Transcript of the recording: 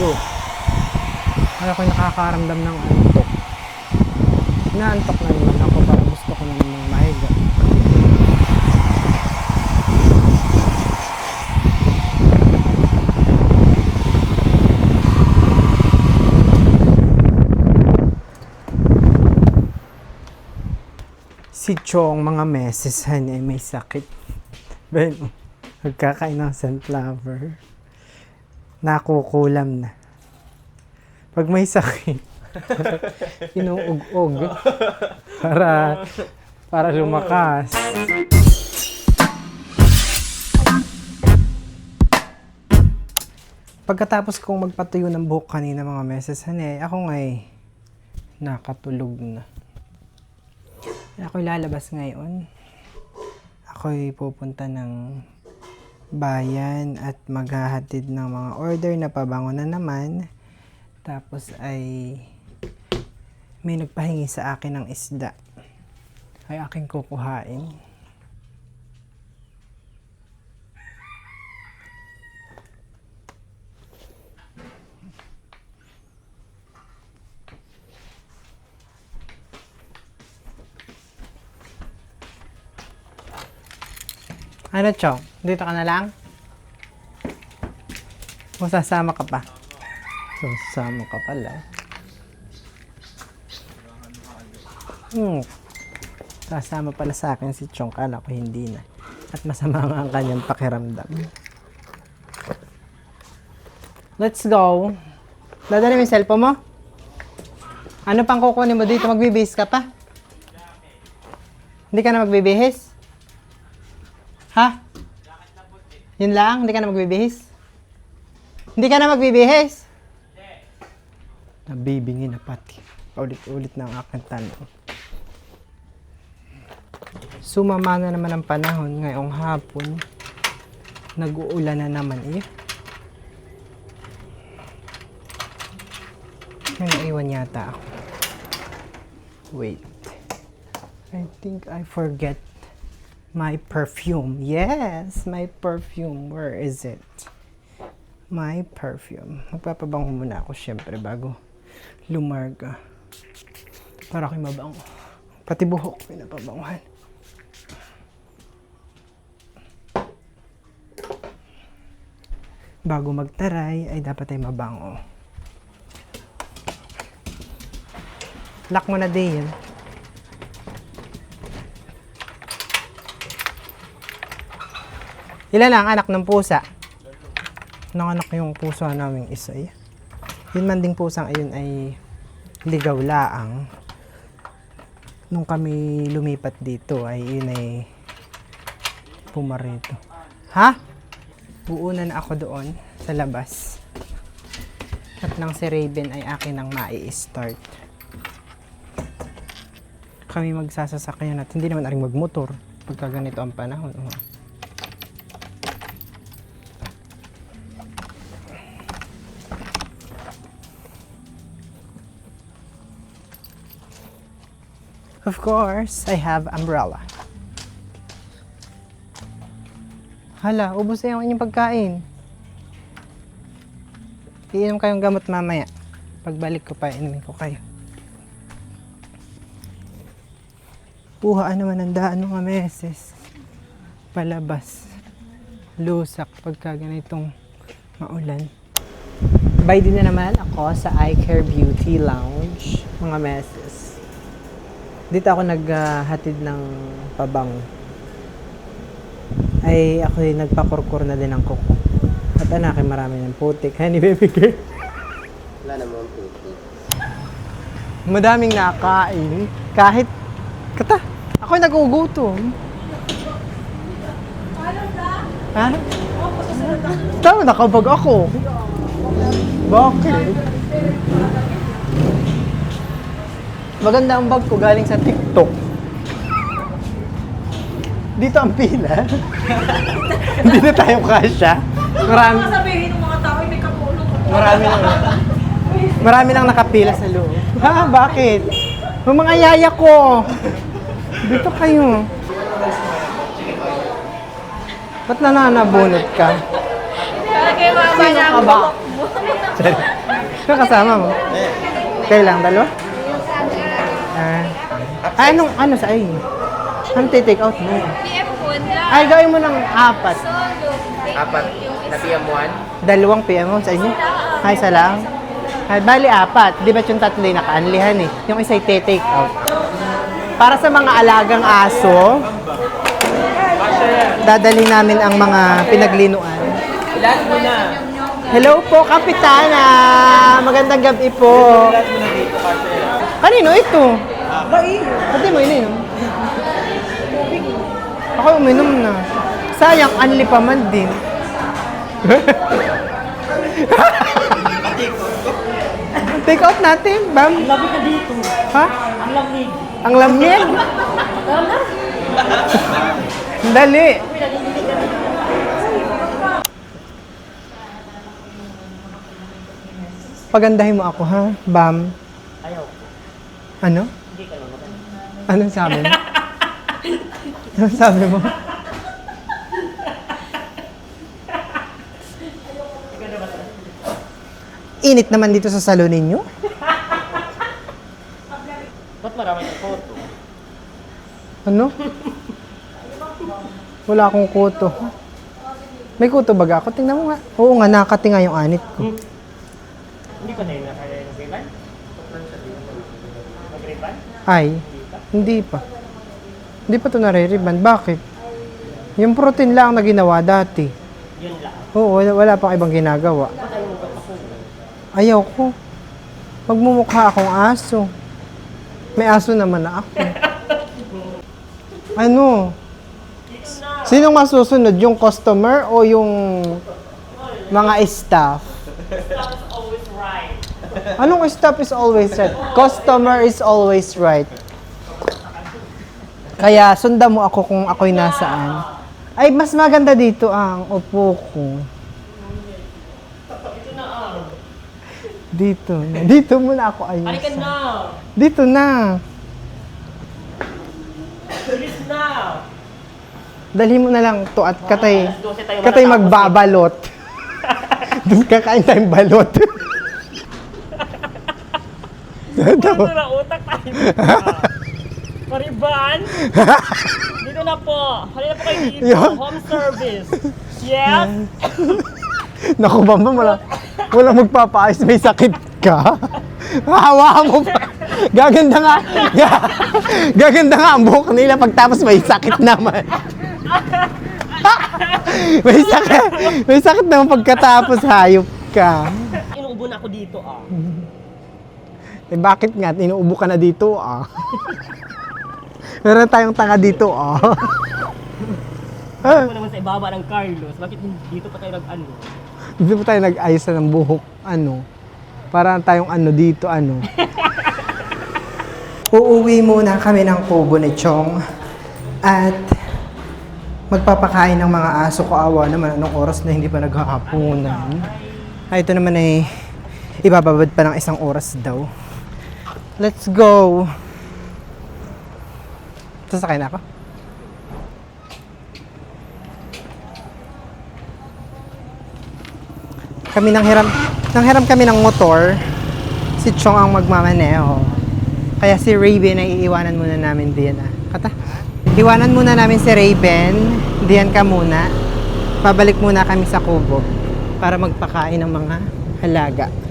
maligo. Kaya ako nakakaramdam ng antok. Inaantok na naman ako parang gusto ko na namang mahiga. Si Chong mga meses ay may sakit. Ben, magkakain ng sunflower. Nakukulam na. Pag may sakit, inuug-ug para para lumakas. Pagkatapos kong magpatuyo ng buhok kanina mga meses, hani, ako ngay nakatulog na. Ako'y lalabas ngayon. Ako'y pupunta ng bayan at maghahatid ng mga order na pabango na naman. Tapos ay may nagpahingi sa akin ng isda. Ay aking kukuhain. Ano, Chong? Dito ka na lang? O sasama ka pa? Sasama ka pala. Hmm. Sasama pala sa akin si Chong. Kala ko hindi na. At masama nga ang kanyang pakiramdam. Let's go. Dadali mo yung cellphone mo? Ano pang kukunin mo dito? Magbibihis ka pa? Hindi ka na magbibihis? Ha? Yun lang? Hindi ka na magbibihis? Hindi ka na magbibihis? Nabibingi na pati. Ulit-ulit na ang aking tanong. Sumama na naman ang panahon ngayong hapon. Nag-uulan na naman eh. May naiwan yata ako. Wait. I think I forget my perfume. Yes, my perfume. Where is it? My perfume. Magpapabango muna ako syempre bago lumarga. Para kayo mabango. Pati buhok pinapabanguhan. Bago magtaray ay dapat ay mabango. Lock mo na din yun. Ilan lang anak ng pusa? Nanganak yung pusa naming isa eh. Yun man ding pusang ayun ay ligaw laang. Nung kami lumipat dito ay yun ay pumarito. Ha? Uuna na ako doon sa labas. At nang si Raven ay akin ang mai-start. Kami magsasasakyan at hindi naman aring magmotor pagka ganito ang panahon. Oh. Of course, I have umbrella. Hala, ubos na yung inyong pagkain. Iinom kayong gamot mamaya. Pagbalik ko pa, inumin ko kayo. Puhaan naman ang daan mga meses. Palabas. Lusak pagka ganitong maulan. By din na naman ako sa Eye Care Beauty Lounge, mga meses. Dito ako naghatid ng pabango. Ay, ako yung nagpakurkur na din ng kuko. At anak, ay marami ng putik. Honey, baby girl. Wala namang puti. Madaming nakain. Kahit, kata, ako yung nagugutom. Ha? Tama, nakabag ako. Bakit? Maganda ang bag ko galing sa TikTok. Dito ang pila. Hindi na tayo kasya. Marami, sabihin ng mga tao may kapulot. marami lang. Marami lang nakapila sa loob. Ha? Bakit? Yung mga yaya ko. Dito kayo. Ba't nananabunot ka? Kaya kayo mga Sino ka ba? Sino kasama mo? Kayo lang, dalawa? Ah. Anong, ano sa ay? Ano take out mo? PM lang. Ay, gawin mo ng apat. Solo. Apat. Napiyamuan. Dalawang PM sa inyo? Ay, isa lang? Ay, bali apat. Di ba yung tatlo yung nakaanlihan eh? Yung isa take out. Para sa mga alagang aso, dadali namin ang mga pinaglinuan. Na? Hello po, Kapitana! Magandang gabi po. Kanino ito? Pati mo ininom? Ako uminom na. Sayang, anli pa man din. Take out natin, Bam. Ang lamig na dito. Ha? Ang lamig. Ang lamig? Dali. Pagandahin mo ako, ha? Bam. Ano? Hindi ka Anong sabi mo? Anong sabi mo? Init naman dito sa salon ninyo. Ba't marami ng photo? Ano? Wala akong kuto. May kuto baga ako? Tingnan mo nga. Oo nga, nakati nga yung anit ko. Hindi ko na yun nakaya yung ribbon? Mag-ribbon? Ay, hindi pa. Hindi pa ito nare-ribbon. Bakit? Yung protein lang na ginawa dati. Yun lang. Oo, wala, wala pang ibang ginagawa. Ayaw ko. Magmumukha akong aso. May aso naman na ako. Ano? Sinong masusunod? Yung customer o yung mga staff? Anong staff is always right? Customer is always right. Kaya sundan mo ako kung ako'y nasaan. Ay, mas maganda dito ang upo ko. Dito. na. Dito muna ako ayusan. Halika na! Dito na. Bilis na! Dali mo na lang to at katay, Alas 12 tayo katay matatapos magbabalot. Doon kakain tayong balot. Ito na utak tayo. Mariban? Dito na po. Halina po kayo dito. Yeah. Home service. Yes? Naku, Bamba, wala, wala magpapaayos, may sakit ka. Hawa mo pa. Gaganda nga. ga- Gaganda nga ang buhok nila pagtapos may sakit naman. may sakit. May sakit naman pagkatapos hayop ka. Inuubo na ako dito ah. Eh bakit nga? Inuubo ka na dito ah. Meron tayong tanga dito ah. Ako naman sa ibaba ng Carlos. Bakit dito pa tayo nag-ano? Dito pa tayo nag-ayos na ng buhok, ano, para tayong ano dito, ano. Uuwi muna kami ng kubo ni Chong at magpapakain ng mga aso ko awa naman anong oras na hindi pa naghahapunan. Ay, ito naman ay ibababad pa ng isang oras daw. Let's go! Sasakay na ako? kami nang hiram nang hiram kami ng motor. Si Chong ang magmamaneho. Kaya si Raven ay iiwanan muna namin diyan ah. Kata? Iwanan muna namin si Raven. Diyan ka muna. Pabalik muna kami sa kubo para magpakain ng mga halaga